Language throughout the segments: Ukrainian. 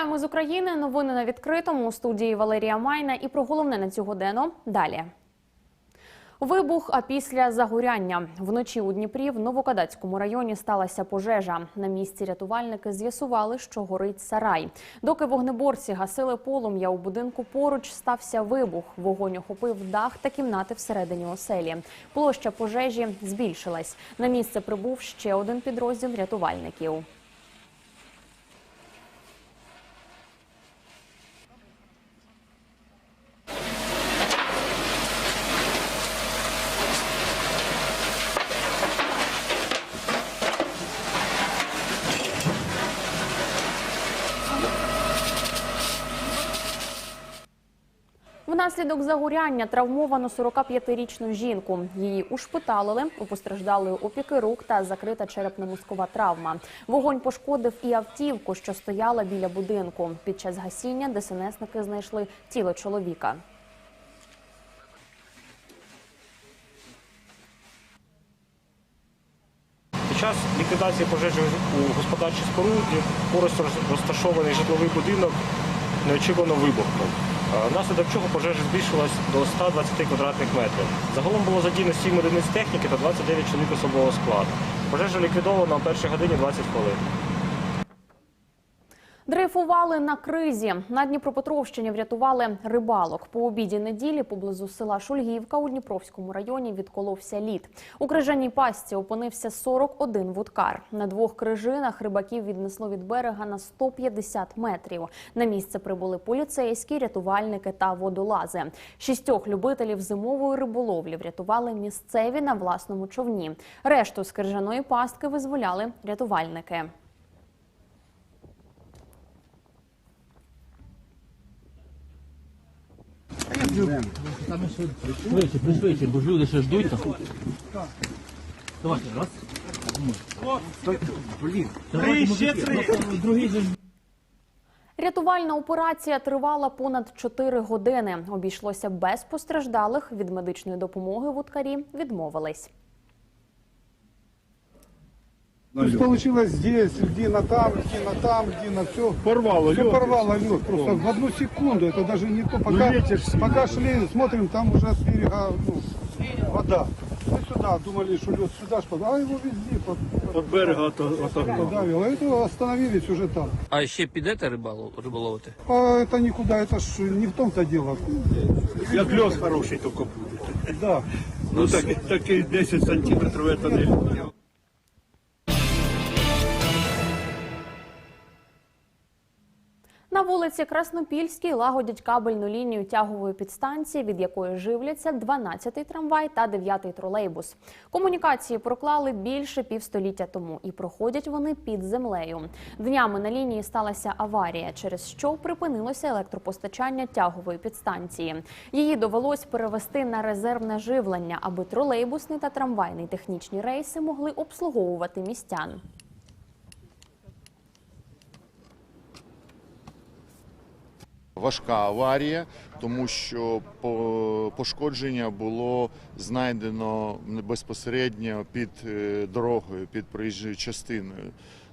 Вітаємо з України. Новини на відкритому у студії Валерія Майна. І про головне на цю годину далі. Вибух, а після загоряння вночі у Дніпрі в Новокадацькому районі сталася пожежа. На місці рятувальники з'ясували, що горить сарай. Доки вогнеборці гасили полум'я у будинку поруч, стався вибух. Вогонь охопив дах та кімнати всередині оселі. Площа пожежі збільшилась. На місце прибув ще один підрозділ рятувальників. Внаслідок загоряння травмовано 45-річну жінку. Її ушпиталили, у постраждалої опіки рук та закрита черепно-мозкова травма. Вогонь пошкодив і автівку, що стояла біля будинку. Під час гасіння ДСНСники знайшли тіло чоловіка. Під час ліквідації пожежі у господарчій споруді поруч розташований житловий будинок неочікувано вибухнув. Е, Внаслідок чого пожежа збільшилась до 120 квадратних метрів. Загалом було задіяно 7 одиниць техніки та 29 чоловік особового складу. Пожежа ліквідована о першій годині 20 хвилин. Дрейфували на кризі. На Дніпропетровщині врятували рибалок. По обіді неділі поблизу села Шульгівка у Дніпровському районі відколовся лід. У крижаній пастці опинився 41 вудкар. На двох крижинах рибаків віднесло від берега на 150 метрів. На місце прибули поліцейські, рятувальники та водолази. Шістьох любителів зимової риболовлі врятували місцеві на власному човні. Решту з крижаної пастки визволяли рятувальники. Швидше, пришвидше, бо ж люди ще ждуть там. Давайте, раз. Блін. Три, ще три. Другий же ж Рятувальна операція тривала понад 4 години. Обійшлося без постраждалих. Від медичної допомоги вудкарі відмовились. То есть получилось здесь, льдина там, льдина там, льдина все. Порвало Все лед. порвало лед. Просто в одну секунду. Это даже не то. Пока, пока шли, смотрим, там уже с берега ну, вода. Мы сюда думали, что лед сюда шпад, а его везде под, От берега ото, отогнав. подавило. А это остановились уже там. А ще підете рибалу, риболовити? А это никуда, это ж не в том-то дело. Як льос хороший, тільки буде. Да. Ну так, такий 10 сантиметрів це не. На Вулиці Краснопільській лагодять кабельну лінію тягової підстанції, від якої живляться 12-й трамвай та 9-й тролейбус. Комунікації проклали більше півстоліття тому, і проходять вони під землею. Днями на лінії сталася аварія, через що припинилося електропостачання тягової підстанції. Її довелось перевести на резервне живлення, аби тролейбусний та трамвайний технічні рейси могли обслуговувати містян. Важка аварія, тому що пошкодження було знайдено безпосередньо під е, дорогою, під проїжджою частиною.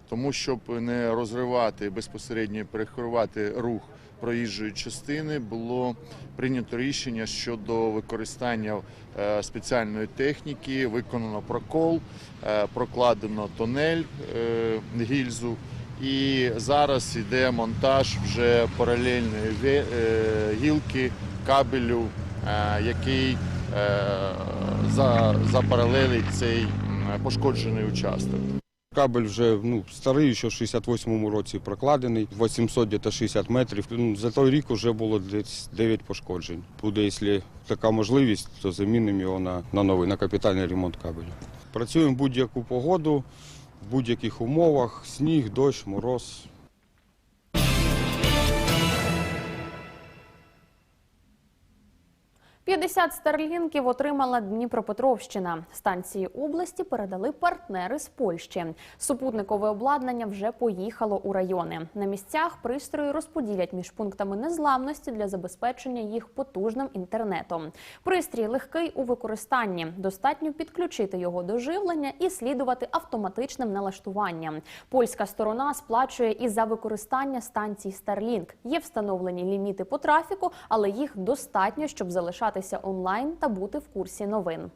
Тому щоб не розривати безпосередньо переховувати рух проїжджої частини, було прийнято рішення щодо використання е, спеціальної техніки. Виконано прокол, е, прокладено тунель е, гільзу. І зараз йде монтаж вже паралельної е, гілки кабелю, е, який е, запаралелить цей пошкоджений участок. Кабель вже ну, старий, ще в 68-му році прокладений, 860 метрів. Ну, За той рік вже було десь 9 пошкоджень. Буде, якщо така можливість, то замінимо його на, на новий, на капітальний ремонт кабелю. Працюємо будь-яку погоду, будь-яких умовах, сніг, дощ, мороз. 50 старлінків отримала Дніпропетровщина. Станції області передали партнери з Польщі. Супутникове обладнання вже поїхало у райони. На місцях пристрої розподілять між пунктами незламності для забезпечення їх потужним інтернетом. Пристрій легкий у використанні. Достатньо підключити його до живлення і слідувати автоматичним налаштуванням. Польська сторона сплачує і за використання станцій Starlink. Є встановлені ліміти по трафіку, але їх достатньо, щоб залишатися онлайн та бути в курсі новин.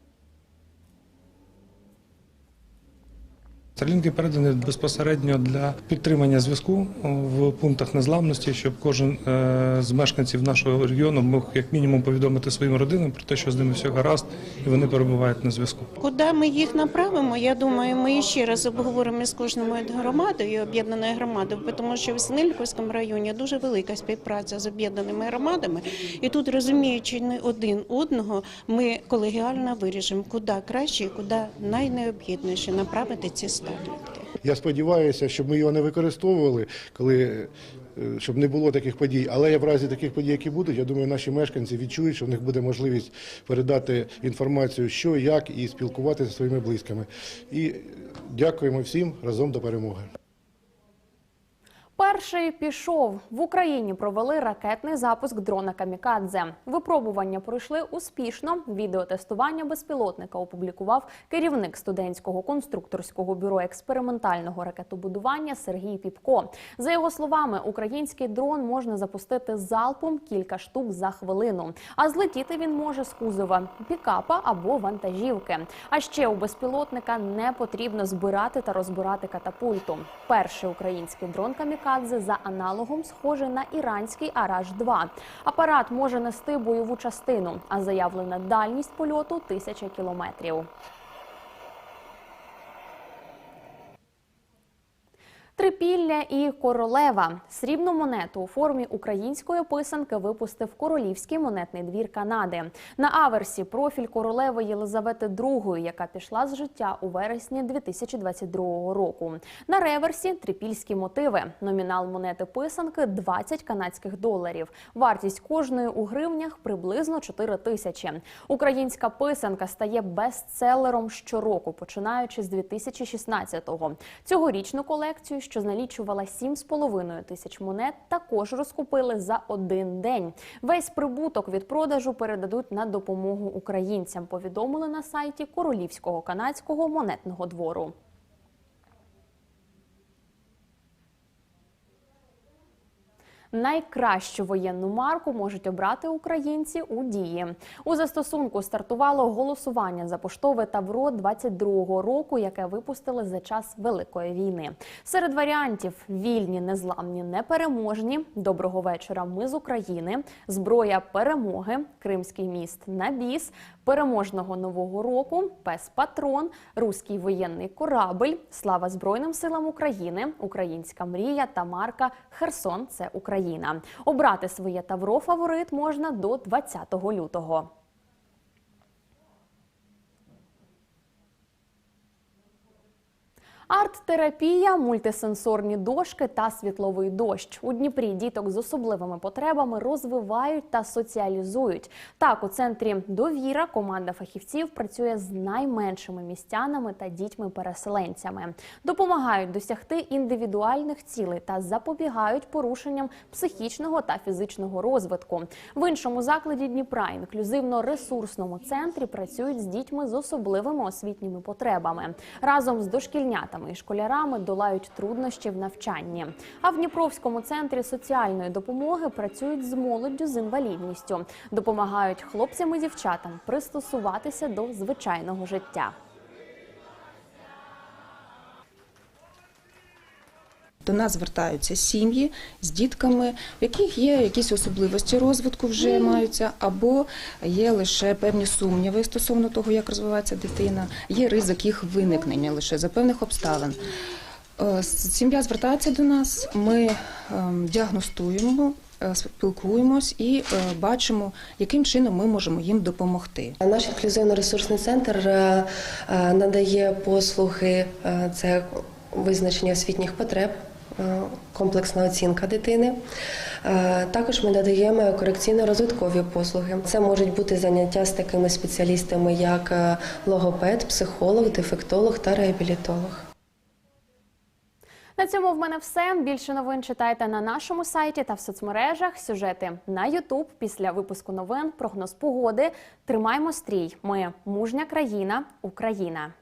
Старлінки передані безпосередньо для підтримання зв'язку в пунктах незламності, щоб кожен е, з мешканців нашого регіону мог як мінімум повідомити своїм родинам про те, що з ними все гаразд, і вони перебувають на зв'язку. Куди ми їх направимо? Я думаю, ми ще раз обговоримо з кожною громадою, об'єднаною громадою, тому що в Синельниковському районі дуже велика співпраця з об'єднаними громадами, і тут розуміючи не один одного, ми колегіально вирішимо, куди краще, і куди найнеобхідніше направити ці старлінки. Я сподіваюся, щоб ми його не використовували, коли е, щоб не було таких подій. Але в разі таких подій, які будуть, я думаю, наші мешканці відчують, що в них буде можливість передати інформацію, що як, і спілкуватися зі своїми близькими. І дякуємо всім разом до перемоги. Перший пішов в Україні. Провели ракетний запуск дрона Камікадзе. Випробування пройшли успішно. Відеотестування безпілотника опублікував керівник студентського конструкторського бюро експериментального ракетобудування Сергій Піпко. За його словами, український дрон можна запустити залпом кілька штук за хвилину. А злетіти він може з кузова пікапа або вантажівки. А ще у безпілотника не потрібно збирати та розбирати катапульту. Перший український дрон Камікадзе за аналогом схожий на іранський араж 2 Апарат може нести бойову частину, а заявлена дальність польоту тисяча кілометрів. Трипілля і королева срібну монету у формі української писанки випустив королівський монетний двір Канади. На аверсі профіль королеви Єлизавети II, яка пішла з життя у вересні 2022 року. На реверсі трипільські мотиви. Номінал монети писанки 20 канадських доларів. Вартість кожної у гривнях приблизно 4 тисячі. Українська писанка стає бестселером щороку, починаючи з 2016-го. Цьогорічну колекцію, що налічувала 7,5 тисяч монет, також розкупили за один день. Весь прибуток від продажу передадуть на допомогу українцям. Повідомили на сайті Королівського канадського монетного двору. Найкращу воєнну марку можуть обрати українці у дії. У застосунку стартувало голосування за поштове тавро 22-го року, яке випустили за час Великої війни. Серед варіантів вільні, незламні, непереможні. Доброго вечора. Ми з України. Зброя перемоги, Кримський міст на біс, переможного нового року, пес патрон, руський воєнний корабль, слава Збройним силам України, українська мрія та марка Херсон. Це Україна. Обрати своє тавро фаворит можна до 20 лютого. Арт-терапія, мультисенсорні дошки та світловий дощ. У Дніпрі діток з особливими потребами розвивають та соціалізують. Так, у центрі довіра команда фахівців працює з найменшими містянами та дітьми-переселенцями. Допомагають досягти індивідуальних цілей та запобігають порушенням психічного та фізичного розвитку. В іншому закладі Дніпра інклюзивно-ресурсному центрі працюють з дітьми з особливими освітніми потребами. Разом з дошкільнятами і школярами долають труднощі в навчанні. А в Дніпровському центрі соціальної допомоги працюють з молоддю з інвалідністю, допомагають хлопцям і дівчатам пристосуватися до звичайного життя. До нас звертаються сім'ї з дітками, в яких є якісь особливості розвитку вже маються, або є лише певні сумніви стосовно того, як розвивається дитина, є ризик їх виникнення лише за певних обставин. Е, Сім'я звертається до нас, ми ем, діагностуємо, е, спілкуємось і е, бачимо, яким чином ми можемо їм допомогти. Наш інклюзивно-ресурсний центр надає послуги, це визначення освітніх потреб комплексна оцінка дитини. Е, Також ми надаємо корекційно-розвиткові послуги. Це можуть бути заняття з такими спеціалістами, як е, логопед, психолог, дефектолог та реабілітолог. На цьому в мене все. Більше новин читайте на нашому сайті та в соцмережах. Сюжети на Ютуб після випуску новин, прогноз погоди. Тримаймо стрій. Ми мужня країна, Україна.